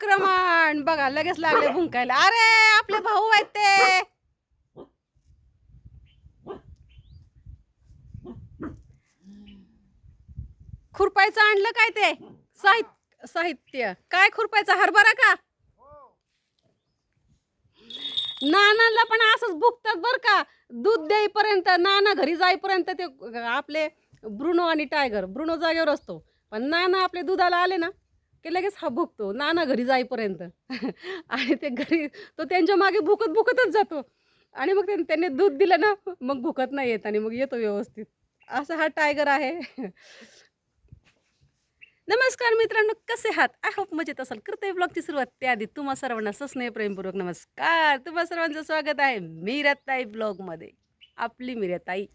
आक्रमण बघा लगेच लागले भुंकायला. अरे आपले भाऊ आहेत ते. खुरपायचं आणलं काय ते? साहित्य साहित्य. काय खुरपायचं? हरभरा का? नानाला पण असंच भुकतात बर का. दूध देईपर्यंत नाना घरी जाईपर्यंत ते आपले ब्रुनो आणि टायगर. ब्रुनो जागेवर असतो. पण नाना आपले दुधाला आले ना की लगेच हा भुकतो. नाना घरी जाईपर्यंत. आणि ते घरी तो त्यांच्या मागे भुकत भुकतच जातो. आणि मग त्यांनी दूध दिलं ना मग भुकत नाही येत आणि मग येतो व्यवस्थित. असा हा टायगर आहे. नमस्कार मित्रांनो कसे आहात? आय होप मजेत असाल. करते ब्लॉगची सुरुवात त्याआधी तुम्हा सर्वांना सस्नेह प्रेमपूर्वक नमस्कार. तुम्हा सर्वांचं स्वागत आहे मीराताई ब्लॉगमध्ये. आपली मीराताई.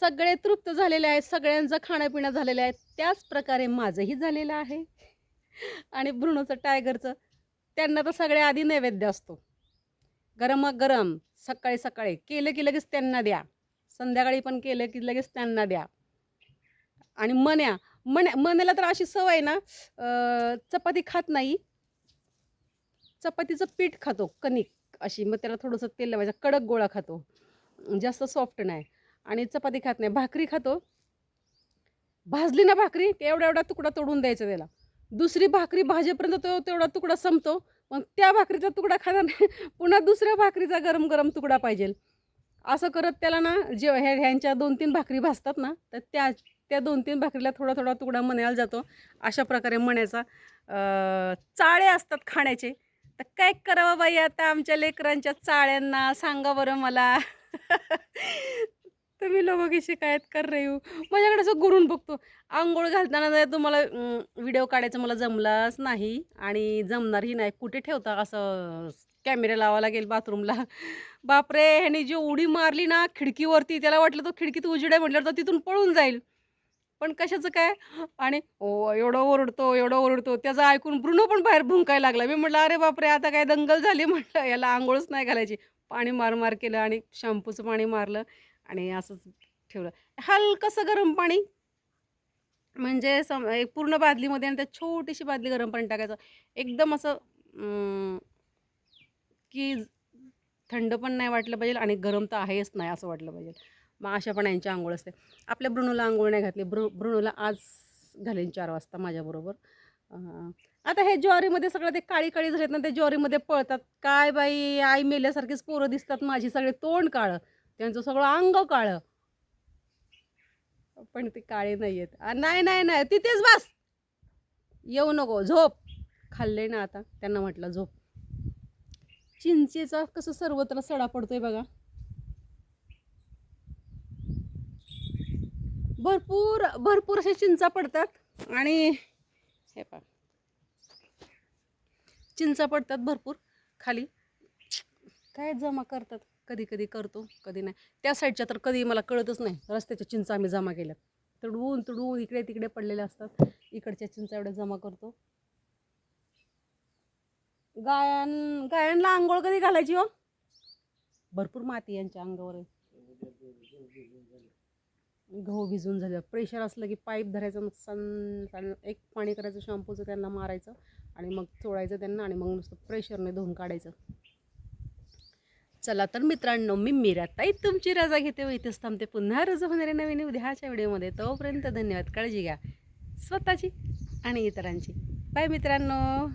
सगळे तृप्त झालेले आहेत सगळ्यांचं खाणंपिणं झालेलं आहे त्याच प्रकारे माझंही झालेलं आहे. आणि ब्रुणोचं टायगरचं त्यांना तर सगळ्या आधी नैवेद्य असतो. गरम गरम सकाळी सकाळी. केलं की लगेच त्यांना द्या. संध्याकाळी पण केलं की लगेच त्यांना द्या. आणि मन्या मन्या मण्याला तर अशी सवय आहे ना चपाती खात नाही. चपातीचं पीठ खातो कणिक अशी. मग त्याला थोडंसं तेल लावायचं कडक गोळा खातो. जास्त सॉफ्ट नाही. आणि चपाती खात नाही. भाकरी खातो. भाजली ना भाकरी की एवढा एवढा तुकडा तोडून द्यायचा त्याला. दुसरी भाकरी भाजेपर्यंत तो तेवढा तुकडा संपतो. मग त्या भाकरीचा तुकडा खाणार नाही पुन्हा दुसऱ्या भाकरीचा गरम गरम तुकडा पाहिजे. असं करत त्याला ना जे ह्या ह्यांच्या दोन तीन भाकरी भाजतात ना तर त्या त्या दोन तीन भाकरीला थोडा थोडा तुकडा मण्याला जातो. अशा प्रकारे मण्याचा अं, चाळे असतात खाण्याचे. तर काय करावं बाई आता आमच्या लेकरांच्या चाळ्यांना सांगा बरं मला. तुम्ही लोक की शिकायत कर रही हूँ? माझ्याकडे असं गुरून बघतो. आंघोळ घालताना जर तुम्हाला व्हिडिओ काढायचं मला जमलाच नाही आणि जमणारही नाही कुठे ठेवता असं कॅमेरा लावा लागेल बाथरूमला बापरे ह्याने जी उडी मारली ना खिडकीवरती त्याला वाटलं तो खिडकीत उजेड आहे म्हटलं तर तिथून पळून जाईल. पण कशाचं काय? आणि ओ एवढं ओरडतो एवढं ओरडतो त्याचं ऐकून ब्रुनो पण बाहेर भुंकायला लागला. मी म्हटलं अरे बापरे आता काय दंगल झाली? म्हटलं याला आंघोळच नाही घालायची. पाणी मार मार केलं आणि शॅम्पूचं पाणी मारलं. आणि असंच ठेवलं. हलकंसं गरम पाणी. म्हणजे सम एक पूर्ण बादलीमध्ये आणि त्यात छोटीशी बादली गरम पाणी टाकायचं. एकदम असं की थंड पण नाही वाटलं पाहिजे आणि गरम तर आहेच नाही असं वाटलं पाहिजे. मग अशा पण यांची आंघोळ असते. आपल्या ब्रुणूला आंघोळ नाही घातली. ब्रु ब्रुणूला आज घालेन चार वाजता माझ्याबरोबर. आता हे ज्वारीमध्ये सगळं ते काळी काळी झालेत ना ते ज्वारीमध्ये पळतात. काय बाई आई मेल्यासारखीच पोरं दिसतात माझी. सगळे तोंड काळं. त्यांचं सगळं अंग काळं. पण ते काळे नाही आहेत नाही नाही नाही तिथेच बस. येऊ नको झोप. खाल्ले ना आता त्यांना म्हटलं झोप. चिंचेचा कसं सर्वत्र सडा पडतोय बघा. भरपूर भरपूर अशा चिंचा पडतात आणि हे पा चिंचा पडतात भरपूर खाली. काय जमा करतात? कधी कधी करतो कधी नाही. त्या साईडच्या तर कधी मला कळतच नाही रस्त्याच्या चिंचा आम्ही जमा केल्यात. तुडवून तुडवून इकडे तिकडे पडलेल्या असतात. इकडच्या चिंचा एवढ्या जमा करतो. गायन गायांना आंघोळ कधी घालायची हो? भरपूर माती यांच्या अंगावर. गहू भिजून झालं प्रेशर असलं की पाईप धरायचं मग सन सन एक पाणी करायचं शॅम्पूचं त्यांना मारायचं आणि मग चोळायचं त्यांना आणि मग नुसतं प्रेशरने धुवून काढायचं. चला तर मित्रांनो मी मीराताई तुमची रजा घेते व इथेच थांबते. पुन्हा रजा होणारे नवीन उद्याच्या व्हिडिओमध्ये. तोपर्यंत धन्यवाद. काळजी घ्या. स्वतःची आणि इतरांची. बाय मित्रांनो.